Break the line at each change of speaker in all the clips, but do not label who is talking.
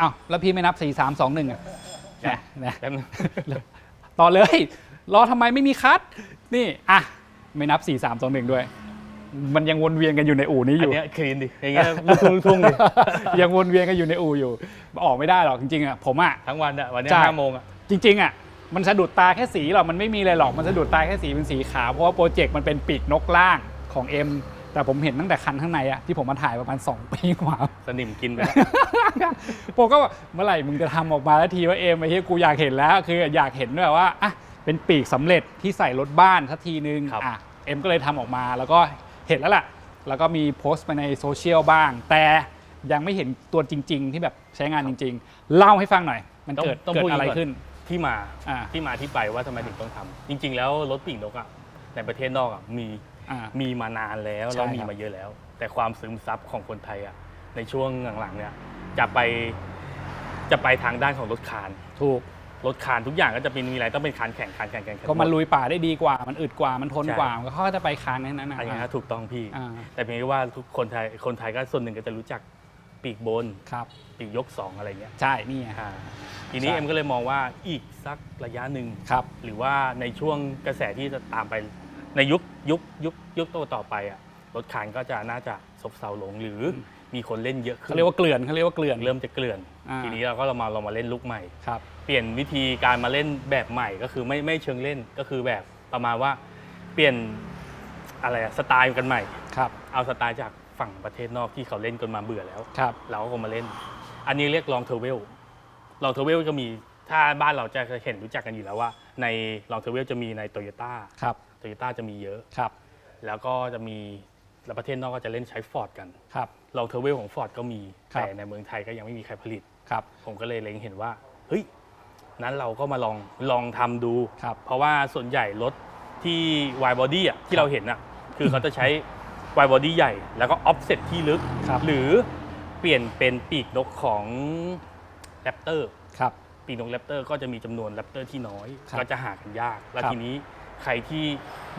อ้าวแล้วพี่ไม่นับ 4 3 2 1 อะนะนะ
แป๊บนึง
ต่อเลย รอทำไมไม่มีคัด นี่อะไม่นับ 4 3 2 1 ด้วย มันยังวนเวียนกันอยู่ในอู่นี้อ
อัน
ยู่
เนี้ยคลีนดิอย่างเงี้ยลูกทุ่งลูกทุ่งดิ
ยังวนเวียนกันอยู่ในอู่อยู่ ออกไม่ได้หรอกจริงๆอะผมอะ
ทั้งวันอะวันเนี้ย
ใช่
ห้าโมงอะ
จริงๆอะมันสะดุดตาแค่สีหรอกมันไม่มีอะไรหรอกมันสะดุดตาแค่สีเป็นสีขาวเพราะว่าโปรเจกต์มันเป็นปีกนกล่างของ M แต่ผมเห็นตั้งแต่คันข้างในอะที่ผมมาถ่ายประมาณ 2 ปีกว่า
สนิมกินไปแล้ว
โปก็บอกเมื่อไหร่มึงจะทำออกมาแล้วทีว่าเอ็มไอ้ที่กูอยากเห็นแล้ว คืออยากเห็นด้วยว่าอะเป็นปีกสำเร็จที่ใส่รถบ้านสักทีนึง
ครับ
อะเอ็มก็เลยทำออกมาแล้วก็เห็นแล้วล่ะ แล้วก็มีโพสต์ไปในโซเชียลบ้าง แต่ยังไม่เห็นตัวจริง ๆ ที่แบบใช้งานจริง ๆ เล่าให้ฟังหน่อย มัน
ต้อง
เกิด
ต้อง
เกิด
พูด
อะไร
ก่อน
ขึ้น
ที่มา
อ่า
ที่มาที่ไปว่าทำไมถึงต้องทำจริง ๆ แล้วรถปีกนกอะในประเทศนอกอะมี
อ่า
มีมานานแล้ว
ใช่
เรามี
ครับ
มาเยอะแล้ว แต่ความซึมซับของคนไทยอะในช่วงหลังๆเนี่ยจะไปจะไปทางด้านของรถคาน
ถูก
รถคานทุกอย่างก็จะเป็นมีอะไรต้องเป็นคานแข่งคานแข่งแข่งแข่ง
ก็มันลุยป่าได้ดีกว่ามันอึดกว่ามันทน
ใช่
กว่ามันก็เขาก็จะไปคานนั้นนะ
อันนี้นะถูกต้องพี่
อ่า
แต่เพียงแค่ว่าทุกคนไทยคนไทยก็ส่วนหนึ่งก็จะรู้จักปีกบน
ครับ
ปีกยกสองอะไรเงี้ย
ใช่นี่ไง
อ่าทีนี้
ใช่
เอ็มก็เลยมองว่าอีกสักระยะหนึ่ง
ครับ
หรือว่าในช่วงกระแสที่จะตามไป ในยุคยุคยุคยุคต่อต่อไปอะรถคานก็จะน่าจะซบเซาลงหรือมีคนเล่นเยอะขึ้
เขา
น
เรียกว่าเกลื่อนเขาเรียกว่าเกลื่อน
เริ่มจะเกลื่อน
อ่า
ทีนี้เราก็เรามาเรามาเล่นลุกใหม่
ครับ
เปลี่ยนวิธีการมาเล่นแบบใหม่ก็คือไม่ไม่เชิงเล่นก็คือแบบประมาณว่าเปลี่ยนอะไรอะสไตล์กันใหม่
ครับ
เอาสไตล์จากฝั่งประเทศนอกที่เขาเล่นกันมาเบื่อแล้ว
ครับ
เราก็มาเล่น อันนี้เรียกลองเทเวลลองเทเวลก็มีถ้าบ้านเราจะเห็นรู้จักกันอยู่แล้วว่า ในลองเทเวลจะมีในโตโยต้า
ครับ
โตโยต้าจะมีเยอะ
ครับ
แล้วก็จะมีแล้วประเทศนอกก็จะเล่นใช้ฟอร์ดกัน
ครับ
ลองเทเวลของฟอร์ดก็มี
ครับ
แต่ในเมืองไทยก็ยังไม่มีใครผลิต
ครับ
ผมก็เลยเล็งเห็นว่า เฮ้ย นั้นเราก็มาลองลองทำดู
ครับ
เพราะว่าส่วนใหญ่รถที่ wide body อะที่เราเห็นอะ คือเขาจะใช้ wide body ใหญ่ แล้วก็ offset ที่ลึก
ครับ
หรือเปลี่ยนเป็นปีกนกของ Raptor
ครับ
ปีกนก Raptor ก็จะมีจำนวน Raptor ที่น้อย
ครับ
ก็จะหากันยาก แล้ว
ครับ
ทีนี้ ใครที่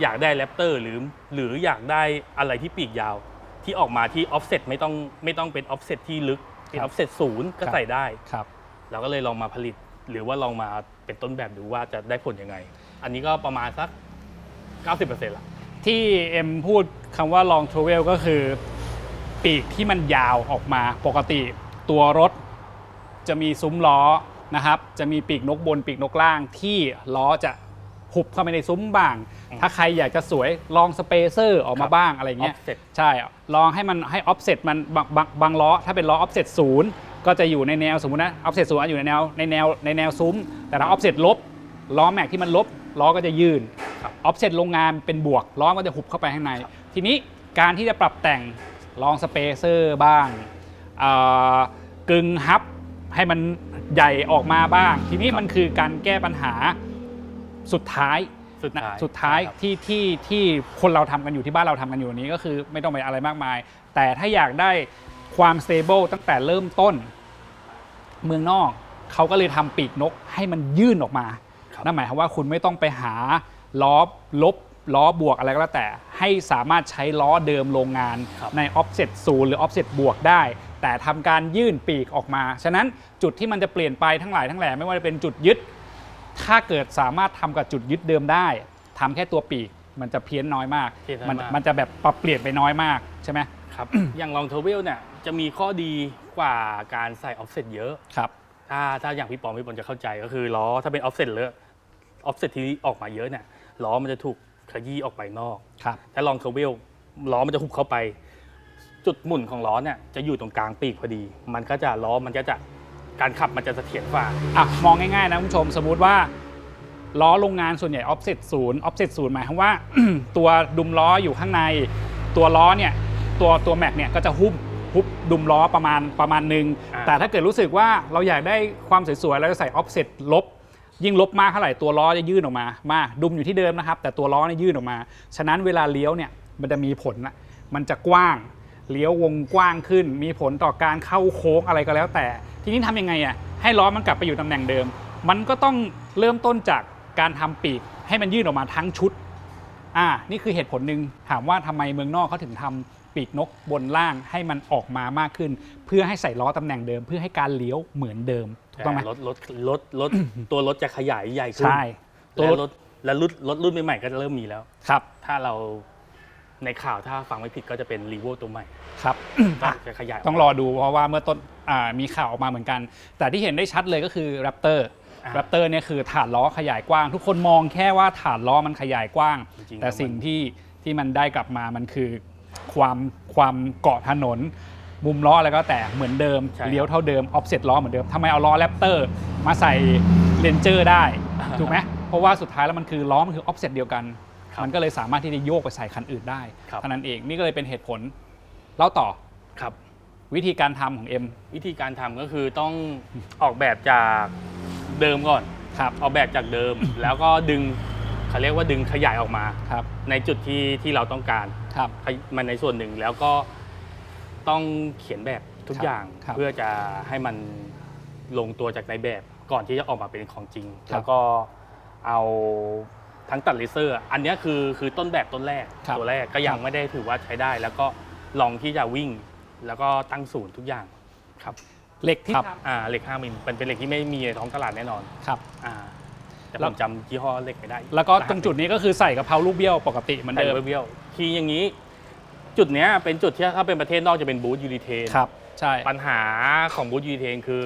อยากได้ Raptor หรือหรืออยากได้อะไรที่ปีกยาว ที่ออกมาที่ offset ไม่ต้องไม่ต้องเป็น offset ที่ลึกเป็น offset ศูนย์ก็ใส่ได้
ครับ
เราก็เลยลองมาผลิต หรือว่าลองมาเป็นต้นแบบดูว่าจะได้ผลยังไง อันนี้ก็ประมาณสัก 90%ละ
ที่เอ็มพูดคำว่า long travel ก็คือ ปีกที่มันยาวออกมาปกติตัวรถจะมีซุ้มล้อนะครับ จะมีปีกนกบนปีกนกล่างที่ล้อจะ หุบเข้าไปในซุ้มบ้าง
อืม
ถ้าใครอยากจะสวยลองสเปเซอร์ออก
ครั
มา
บ
บ้างอะไรเงี้ย
offset
ใช่ ลองให้มันให้ offset มันบางบางบางล้อ ถ้าเป็นล้อ offset ศูนย์ก็จะอยู่ในแนวสมมตินะ offset ศูนย์อยู่ในแนวในแนวในแนวซุ้ม แต่ถ้า offset ลบล้อแม็กที่มันลบล้อก็จะยื่น
ครับ
offset โรงงานเป็นบวกล้อก็จะหุบเข้าไปข้างใน ทีนี้การที่จะปรับแต่งลองสเปเซอร์บ้างเอ่อกึ่งฮับให้มันใหญ่ออกมาบ้าง ทีนี้มันคือการแก้ปัญหา สุดท้าย
สุดท้าย
สุดท้าย
ครับ
ที่ที่ที่คนเราทำกันอยู่ที่บ้านเราทำกันอยู่นี้ก็คือไม่ต้องไปอะไรมากมาย แต่ถ้าอยากได้ความ stable ตั้งแต่เริ่มต้น เมืองนอกเขาก็เลยทำปีกนกให้มันยื่นออกมา
ครับ
นั่นหมายความว่าคุณไม่ต้องไปหาล้อลบล้อบวกอะไรก็แล้วแต่ ให้สามารถใช้ล้อเดิมโรงงาน
ครับ
ใน offset 0หรือ offset บวกได้ แต่ทำการยื่นปีกออกมา ฉะนั้นจุดที่มันจะเปลี่ยนไปทั้งหลายทั้งแหล่ไม่ว่าจะเป็นจุดยึด ถ้าเกิดสามารถทำกับจุดยึดเดิมได้ทำแค่ตัวปีกมันจะเพี้ยนน้อยมาก
เพี้ยนน้อย
มัน
มาก
มันจะแบบปรับเปลี่ยนไปน้อยมากใช่ไหม
ครับ อย่างลองเทเวลเนี่ยจะมีข้อดีกว่าการใส่ offset เยอะ
ครับ
ถ้าถ้าอย่างพี่ปอมพี่ปอมจะเข้าใจก็คือล้อถ้าเป็น offset เลอะ offset ที่ออกมาเยอะเนี่ยล้อมันจะถูกขยี้ออกไปนอก
ครับ
ถ้าลองเทเวลล้อมันจะหุบเข้าไป จุดหมุนของล้อเนี่ยจะอยู่ตรงกลางปีกพอดี มันก็จะล้อมันก็จะ การขับมันจะเสถียรกว่า
อะมองง่ายๆนะคุณผู้ชมสมมุติว่าล้อโรงงานส่วนใหญ่ offset 0 offset 0หมายความว่า ตัวดุมล้ออยู่ข้างใน ตัวล้อเนี่ยตัวตัวแม็กเนี่ยก็จะหุบหุบดุมล้อประมาณประมาณหนึ่ง
อ่า
แต่ถ้าเกิดรู้สึกว่าเราอยากได้ความสวยๆเราจะใส่ offset ลบ ยิ่งลบมากเท่าไหร่ตัวล้อจะยื่นออกมา มาดุมอยู่ที่เดิมนะครับ แต่ตัวล้อเนี่ยยื่นออกมา ฉะนั้นเวลาเลี้ยวเนี่ยมันจะมีผลนะมันจะกว้างเลี้ยววงกว้างขึ้น มีผลต่อการเข้าโค้งอะไรก็แล้วแต่ ทีนี้ทำยังไงอะให้ล้อมันกลับไปอยู่ตำแหน่งเดิม มันก็ต้องเริ่มต้นจากการทำปีก ให้มันยื่นออกมาทั้งชุดอ่านี่คือเหตุผลหนึ่งถามว่าทำไมเมืองนอกเขาถึงทำปีกนกบนล่างให้มันออกมามากขึ้น เพื่อให้ใส่ล้อตำแหน่งเดิม เพื่อให้การเลี้ยวเหมือนเดิมถูกต้องไหม
รถรถรถรถตัวรถจะขยายใหญ่ขึ้น
ใช่
และรถและรุ่นรถรุ่นใหม่ๆก็จะเริ่มมีแล้ว
ครับ
ถ้าเรา ในข่าวถ้าฟังไม่ผิดก็จะเป็นรีโวตัวใหม่
ครับ
ก็จะขยายก
ต้องรอดูเพราะว่าเมื่อต้นอ่ามีข่าวออกมาเหมือนกัน แต่ที่เห็นได้ชัดเลยก็คือ Raptor
อ่า
Raptor เนี่ยคือฐานล้อขยายกว้าง ทุกคนมองแค่ว่าฐานล้อมันขยายกว้าง
จริงๆ
แต่
แล้วมัน
สิ่งที่ที่มันได้กลับมามันคือความความเกาะถนน มุมล้ออะไรก็แต่เหมือนเดิม
ใช่ครับ
เลี้ยวเท่าเดิม offset ล้อเหมือนเดิมทำไมเอาล้อ Raptor มาใส่ Ranger ได้ ถูกไหมเพราะว่าสุดท้ายแล้วมันคือล้อมันคือ offset เดียวกัน
ครับ
มันก็เลยสามารถที่จะโยกไปใส่คันอื่นได้
ครับ
เท่านั้นเองนี่ก็เลยเป็นเหตุผลเล่าต่อ
ครับ
วิธีการทำของเอ็ม
วิธีการทำก็คือต้องออกแบบจากเดิมก่อน
ครับ
ออกแบบจากเดิม แล้วก็ดึงเขาเรียกว่าดึงขยายออกมา
ครับ
ในจุดที่ที่เราต้องการ
ครับ
มันในส่วนหนึ่งแล้วก็ต้องเขียนแบบทุก
ครับ
อย่าง
ครับ
เพื่อจะให้มันลงตัวจากในแบบก่อนที่จะออกมาเป็นของจริง
ครับ
แล้วก็เอา ทั้งตัดเลเซอร์ อันเนี้ยคือคือต้นแบบต้นแรก
ครับ
ตัวแรกก็ยั
ค
ง
รับ
ไม่ได้ถือว่าใช้ได้ แล้วก็ลองที่จะวิ่ง แล้วก็ตั้งศูนย์ทุกอย่างครับ
เหล็กที่ท
อ่าเหล็ก5มิลเป็นเป็นเหล็กที่ไม่มีในท้องตลาดแน่นอนำ
ครับ
อ่าแต่
แล้
ผ
ว
มจำยี่ห้อเหล็กไม่ได้
แล้วก็ตรงจุดนี้ก็คือใส่กระเพราลูกเบี้ยวปกติเหมือน
ใส่
เดิม
เบี้ยวๆทีอย่างนี้ จุดเนี้ยเป็นจุดที่ถ้าเป็นประเทศนอกจะเป็นบูธยูริเทน
ครับใช่
ปัญหาของบูธยูริเทนคือ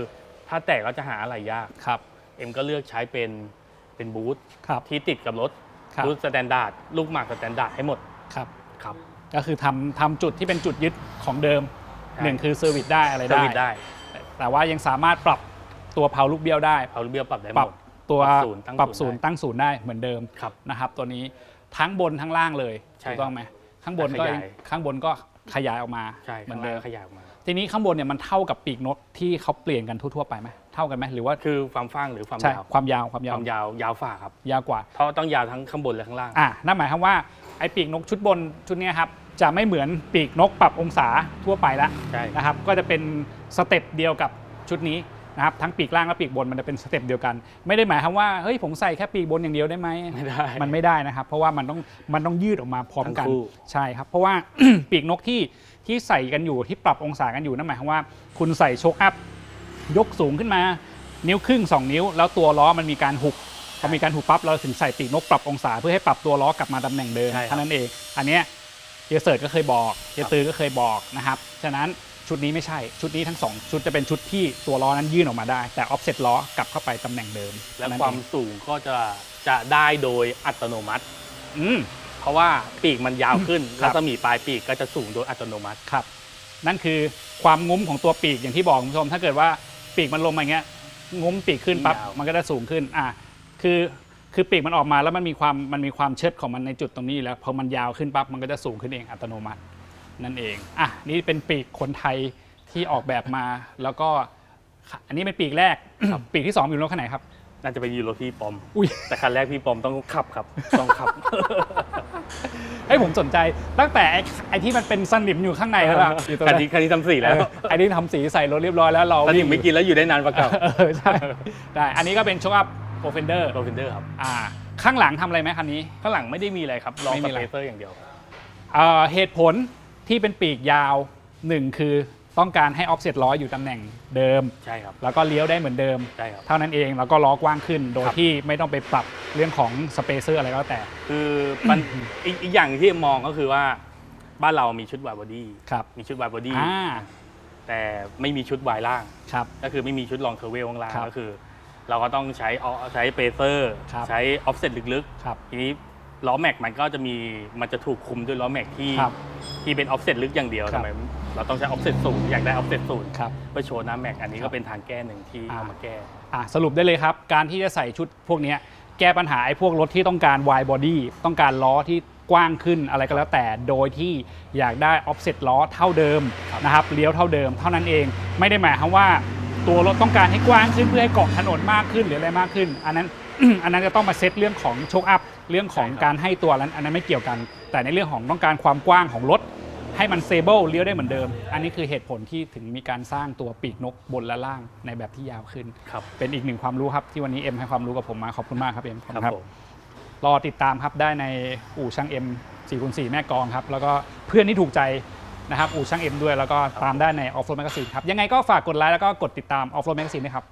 ถ้าแตกก็จะหาอะไรยาก
ครับ
เอ็มก็เลือกใช้เป็น เป็นบูธ
ครับ
ที่ติดกับรถ
ครับ
บูธสแตนดาร์ดลูกหมากสแตนดาร์ดให้หมด
ครับ
ครับ
ก็คือทำทำจุดที่เป็นจุดยึดของเดิม
ใช่
หนึ่งคือเซอร์วิสได้อะไร
ส
ได้
วิตช์ได้
แต่ว่ายังสามารถปรับตัวเพราลูกเบี้ยวได้
เอาเบี้ยวปรับได้ห
ปรั
ม
บ
ด
ตัว
ปรับศูนย์ตั้ง
ปรับ
ศู
ศู
น
น
ย์
ย์
ได้
ตั้งศูนย์ได้เหมือนเดิม
ครับ
นะครับ ตัวนี้ทั้งบนทั้งล่างเลย
ใช่
ถูกต้องไหมข้างบนก็
ขยาย
ข้างบนก็ขยายออกมา
ใช่
เหมื
ข้า
องน
ล่า
เดิ
ง
ม
ขยายออกมา
ทีนี้ข้างบนเนี่ยมันเท่ากับปีกนกที่เขาเปลี่ยนกันทั่วๆไปไหมเท่ากันไหมหรือว่า
คือความฟ้างหรือความ
ใช่
ยาว
ความยาวความาว
คววามยาวยาวฝ่าครับ
ยาวกว่า
เพราะต้องยาวทั้งข้างบนและข้างล่าง
อะนั่นหมายความว่าไอ้ปีกนกชุดบนชุดเนี้ยครับจะไม่เหมือนปีกนกปรับองศาทั่วไปละ
ใช่
นะครับก็จะเป็นสเต็ปเดียวกับชุดนี้ นะครับทั้งปีกล่างและปีกบนมันจะเป็นสเต็ปเดียวกัน ไม่ได้หมายความว่าเฮ้ยผมใส่แค่ปีกบนอย่างเดียวได้ไหม
ไม่ได้
มันไม่ได้นะครับ เพราะว่ามันต้องมันต้องยืดออกมาพร้อมกัน
ทั้งคู่
ใช่ครับ เพราะว่า ปีกนกที่ที่ใส่กันอยู่ที่ปรับองศากันอยู่นั่นหมายความว่า คุณใส่โชคอัพยกสูงขึ้นมา นิ้วครึ่ง 2 นิ้ว แล้วตัวล้อมันมีการหุกพอมีการหุกปั๊บเราถึงใส่ปีกนกปรับองศาเพื่อให้ปรับตัวล้อกลับมาตำแหน่งเดิม
ใช่ครับ
เท่านั้นเอง อันเนี้ยเฮียเสิร์ตก็เคยบอกเฮียตือก็เคยบอกนะครับฉะนั้น ชุดนี้ไม่ใช่ ชุดนี้ทั้งสองชุดจะเป็นชุดที่ตัวล้อนั้นยื่นออกมาได้ แต่ออฟเซ็ตล้อกลับเข้าไปตำแหน่งเดิม
และ
เท่นั้น
ความ
เอง
สูงก็จะจะได้โดยอัตโนมัติ
อืม
เพราะว่าปีกมันยาวขึ้น
ครับ
รัศมีปลายปีกก็จะสูงโดยอัตโนมัติ
ครับ นั่นคือความงุ้มของตัวปีกอย่างที่บอกคุณผู้ชม ถ้าเกิดว่าปีกมันลงมาอย่างเงี้ยงุ้มปีกขึ้นปั๊บ
ยาว
มันก็จะสูงขึ้นอะคือคือปีกมันออกมาแล้วมันมีความมันมีความเชิดของมันในจุดตรงนี้อยู่แล้วพอมันยาวขึ้นปั๊บมันก็จะสูงขึ้นเองอัตโนมัติ นั่นเอง อะ นี่เป็นปีกคนไทยที่ออกแบบมา แล้วก็ อันนี้เป็นปีกแรก ปีกที่สองอยู่รถคันไหนครับ
น่าจะไปยืนรถพี่ปอม
อุ้ย
แต่คันแรกพี่ปอมต้องขับครับ ต้องขับ
เฮ้ยผมสนใจ ตั้งแต่ไอ้ไอ้ที่มันเป็นสนิมอยู่ข้างในแล้วล่ะอยู่ตรง
คัน
นั้น
นี้คันนี้ทำสีแล้ว
เออไอ้นี่ทำสีใส่รถเรียบร้อยแล้วเรา
สนิ
วิ่
ม
ง
ไม่กินแล้วอยู่ได้นานกว่าเก่า
เออใช่ ได้ อันนี้ก็เป็นโชคอัพโปรเฟนเดอร์
โรฟินเดอร์ครับ
อ่า ข้างหลังทำอะไรไหมคันนี้
ข้างหลังไม่ได้มีอะไรครับ ลอง
ไม่
ส
มีอะไร
เปเซอร์อย่างเดียว
เอ่อเหตุผล ที่เป็นปีกยาวหนึ่งคือต้องการให้ออฟเซ็ตล้ออยู่ตำแหน่งเดิม
ใช่ครับ
แล้วก็เลี้ยวได้เหมือนเดิม
ใช่ครับ
เท่านั้นเองแล้วก็ล้อกว้างขึ้น โดย
ครับ
ที่ไม่ต้องไปปรับเรื่องของสเปเซอร์อะไรก็แล้วแต่
คือมันอีกอีกอย่างที่มองก็คือว่าบ้านเรามีชุดวายบอดี้
ครับ
มีชุดวายบอดี้
อ่า
แต่ไม่มีชุดวายล่าง
ครับ
ก็คือไม่มีชุดรองเทอร์เวลข้างล่าง
ครับ
ก็คือ เราก็ต้องใช้ออใช้เปเซอร์
ครับ
ใช้ออฟเซ็ตลึก
ครับ
ๆ ทีนี้ ล้อแม็กมันก็จะมีมันจะถูกคุมด้วยล้อแม็กที่
ครับ
ที่เป็นออฟเซ็ตลึกอย่างเดียว
ครั
ทำ
บ
ไมเราต้องใช้ออฟเซ็ตศูนย์อยากได้ออฟเซ็ตศูนย์
ครับ
เพื่อโชว์หน้าแม็กอันนี้
ครั
ก็
บ
เป็นทางแก้หนึ่งที่
อ่า
เอามาแก้
อะสรุปได้เลยครับ การที่จะใส่ชุดพวกเนี้ยแก้ปัญหาไอ้พวกรถที่ต้องการ wide body ต้องการล้อที่กว้างขึ้นอะไรก็แล้วแต่โดยที่อยากได้ offset ล้อเท่าเดิม
ครับ
นะครับเลี้ยวเท่าเดิม เท่านั้นเองไม่ได้หมายความว่าตัวรถต้องการให้กว้างขึ้นเพื่อให้เกาะถนนมากขึ้นหรืออะไรมากขึ้น อันนั้น อันนั้นจะต้องมาเซตเรื่องของโชคอัพเรื่องของการให้ตัวนั้นอันนั้นไม่เกี่ยวกัน แต่ในเรื่องของต้องการความกว้างของรถ ให้มันเซเบิลเลี้ยวได้เหมือนเดิม อันนี้คือเหตุผลที่ถึงมีการสร้างตัวปีกนกบนและล่างในแบบที่ยาวขึ้น
ครับ
เป็นอีกหนึ่งความรู้ครับที่วันนี้เอ็มให้ความรู้กับผมมาขอบคุณมากครับเอ็มขอบ
ค
คุ
รับ
ณครับ
ผม
รอติดตามครับได้ในอู่ช่างเอ็ม4คูณ4แม่กลองครับ แล้วก็เพื่อนที่ถูกใจนะครับอู่ช่างเอ็มด้วย แล้วก็ตามได้ใน Off Road Magazine ครับ ยังไงก็ฝากกดไลค์แล้วก็กดติดตาม Off Road Magazine ด้วยครับ